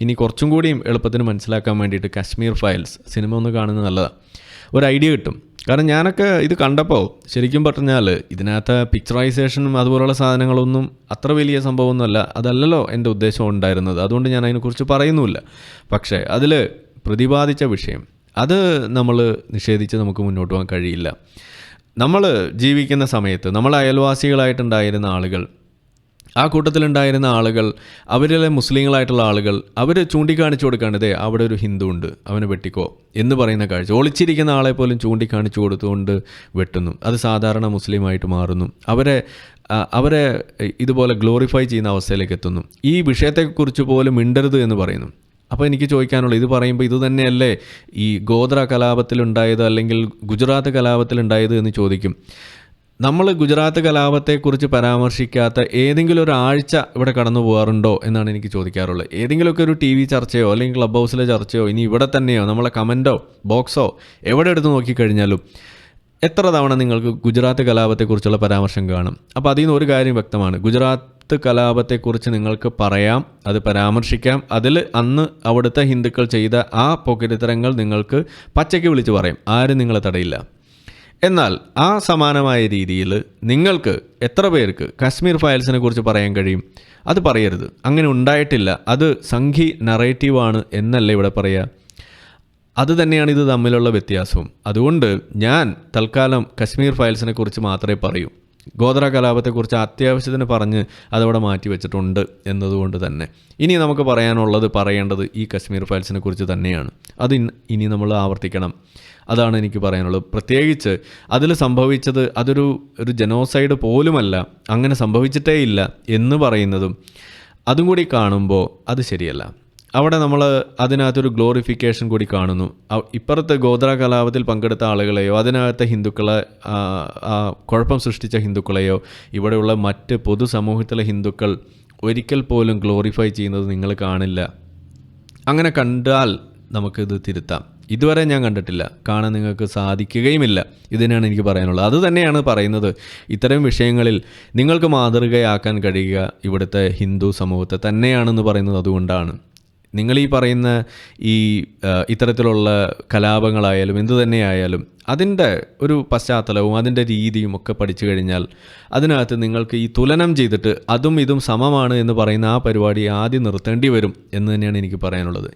ഇനി കുറച്ചും കൂടിയും എളുപ്പത്തിന് മനസ്സിലാക്കാൻ വേണ്ടിയിട്ട് കാശ്മീർ ഫയൽസ് സിനിമ ഒന്ന് കാണുന്നത് നല്ലതാണ് ഒരു ഐഡിയ കിട്ടും. കാരണം ഞാനൊക്കെ ഇത് കണ്ടപ്പോൾ ശരിക്കും പറഞ്ഞാൽ ഇതിനകത്ത് പിക്ചറൈസേഷനും അതുപോലുള്ള സാധനങ്ങളൊന്നും അത്ര വലിയ സംഭവമൊന്നുമല്ല. അതല്ലല്ലോ എന്റെ ഉദ്ദേശം ഉണ്ടായിരുന്നത്. അതുകൊണ്ട് ഞാൻ അതിനെക്കുറിച്ച് പറയുന്നുമില്ല. പക്ഷേ അതിൽ പ്രതിപാദിച്ച വിഷയം അത് നമ്മൾ നിഷേധിച്ച് നമുക്ക് മുന്നോട്ട് പോകാൻ കഴിയില്ല. നമ്മൾ ജീവിക്കുന്ന സമയത്ത് നമ്മൾ അയൽവാസികളായിട്ടുണ്ടായിരുന്ന ആളുകൾ ആ കൂട്ടത്തിലുണ്ടായിരുന്ന ആളുകൾ അവരിലെ മുസ്ലിങ്ങളായിട്ടുള്ള ആളുകൾ അവർ ചൂണ്ടിക്കാണിച്ചു കൊടുക്കുകയാണ് ഇതേ അവിടെ ഒരു ഹിന്ദു ഉണ്ട് അവനെ വെട്ടിക്കോ എന്ന് പറയുന്ന കാഴ്ച. ഒളിച്ചിരിക്കുന്ന ആളെ പോലും ചൂണ്ടിക്കാണിച്ചു കൊടുത്തുകൊണ്ട് വെട്ടുന്നു. അത് സാധാരണ മുസ്ലിമായിട്ട് മാറുന്നു. അവരെ അവരെ ഇതുപോലെ ഗ്ലോറിഫൈ ചെയ്യുന്ന അവസ്ഥയിലേക്ക് എത്തുന്നു. ഈ വിഷയത്തെക്കുറിച്ച് പോലും മിണ്ടരുത് എന്ന് പറയുന്നു. അപ്പോൾ എനിക്ക് ചോദിക്കാനുള്ളത് ഇത് പറയുമ്പോൾ ഇത് തന്നെയല്ലേ ഈ ഗോത്ര കലാപത്തിലുണ്ടായത് അല്ലെങ്കിൽ ഗുജറാത്ത് കലാപത്തിലുണ്ടായത് എന്ന് ചോദിക്കും. നമ്മൾ ഗുജറാത്ത് കലാപത്തെക്കുറിച്ച് പരാമർശിക്കാത്ത ഏതെങ്കിലും ഒരു ആഴ്ച ഇവിടെ കടന്നു പോകാറുണ്ടോ എന്നാണ് എനിക്ക് ചോദിക്കാറുള്ളത്. ഏതെങ്കിലുമൊക്കെ ഒരു ടി വി ചർച്ചയോ അല്ലെങ്കിൽ ക്ലബ് ഹൗസിലെ ചർച്ചയോ ഇനി ഇവിടെ തന്നെയോ നമ്മളെ കമന്റോ ബോക്സോ എവിടെ എടുത്ത് നോക്കിക്കഴിഞ്ഞാലും എത്ര തവണ നിങ്ങൾക്ക് ഗുജറാത്ത് കലാപത്തെക്കുറിച്ചുള്ള പരാമർശം കാണും. അപ്പോൾ അതിൽ നിന്ന് ഒരു കാര്യം വ്യക്തമാണ്. ഗുജറാത്ത് കലാപത്തെക്കുറിച്ച് നിങ്ങൾക്ക് പറയാം അത് പരാമർശിക്കാം. അതിൽ അന്ന് അവിടുത്തെ ഹിന്ദുക്കൾ ചെയ്ത ആ പൊക്കിരിത്തരങ്ങൾ നിങ്ങൾക്ക് പച്ചയ്ക്ക് വിളിച്ച് പറയും. ആരും നിങ്ങളെ തടയില്ല. എന്നാൽ ആ സമാനമായ രീതിയിൽ നിങ്ങൾക്ക് എത്ര പേർക്ക് കാശ്മീർ ഫയൽസിനെ കുറിച്ച് പറയാൻ കഴിയും? അത് പറയരുത്. അങ്ങനെ ഉണ്ടായിട്ടില്ല. അത് സംഘി നറേറ്റീവാണ് എന്നല്ല ഇവിടെ പറയുക അത് തന്നെയാണ് ഇത് തമ്മിലുള്ള വ്യത്യാസവും. അതുകൊണ്ട് ഞാൻ തൽക്കാലം കശ്മീർ ഫയൽസിനെ കുറിച്ച് മാത്രമേ പറയൂ. ഗോത്ര കലാപത്തെക്കുറിച്ച് അത്യാവശ്യത്തിന് പറഞ്ഞ് അതവിടെ മാറ്റി വെച്ചിട്ടുണ്ട് എന്നതുകൊണ്ട് തന്നെ. ഇനി നമുക്ക് പറയാനുള്ളത് പറയേണ്ടത് ഈ കശ്മീർ ഫയൽസിനെ കുറിച്ച് തന്നെയാണ്. അത് ഇനി നമ്മൾ ആവർത്തിക്കണം. അതാണ് എനിക്ക് പറയാനുള്ളത്. പ്രത്യേകിച്ച് അതിൽ സംഭവിച്ചത് അതൊരു ഒരു ജനോസൈഡ് പോലുമല്ല അങ്ങനെ സംഭവിച്ചിട്ടേ ഇല്ല എന്ന് പറയുന്നതും അതും കൂടി കാണുമ്പോൾ അത് ശരിയല്ല. അവിടെ നമ്മൾ അതിനകത്തൊരു ഗ്ലോറിഫിക്കേഷൻ കൂടി കാണുന്നു. ഇപ്പുറത്തെ ഗോത്ര കലാപത്തിൽ പങ്കെടുത്ത ആളുകളെയോ അതിനകത്തെ ഹിന്ദുക്കളെ കുഴപ്പം സൃഷ്ടിച്ച ഹിന്ദുക്കളെയോ ഇവിടെയുള്ള മറ്റ് പൊതുസമൂഹത്തിലെ ഹിന്ദുക്കൾ ഒരിക്കൽ പോലും ഗ്ലോറിഫൈ ചെയ്യുന്നത് നിങ്ങൾ കാണില്ല. അങ്ങനെ കണ്ടാൽ നമുക്കിത് തിരുത്താം. ഇതുവരെ ഞാൻ കണ്ടിട്ടില്ല. കാണാൻ നിങ്ങൾക്ക് സാധിക്കുകയുമില്ല. ഇതിനാണ് എനിക്ക് പറയാനുള്ളത്. അതുതന്നെയാണ് പറയുന്നത്. ഇത്തരം വിഷയങ്ങളിൽ നിങ്ങൾക്ക് മാതൃകയാക്കാൻ കഴിയുക ഇവിടുത്തെ ഹിന്ദു സമൂഹത്തെ തന്നെയാണെന്ന് പറയുന്നത് അതുകൊണ്ടാണ്. നിങ്ങൾ ഈ പറയുന്ന ഈ ഇത്തരത്തിലുള്ള കലാപങ്ങളായാലും എന്തു തന്നെയായാലും അതിന്റെ ഒരു പശ്ചാത്തലവും അതിന്റെ രീതിയും ഒക്കെ പഠിച്ചു കഴിഞ്ഞാൽ അതിനകത്ത് നിങ്ങൾക്ക് ഈ തുലനം ചെയ്തിട്ട് അതും ഇതും സമമാണ് എന്ന് പറയുന്ന ആ പരിപാടി ആദ്യം നിർത്തേണ്ടി വരും എന്ന് തന്നെയാണ് എനിക്ക് പറയാനുള്ളത്.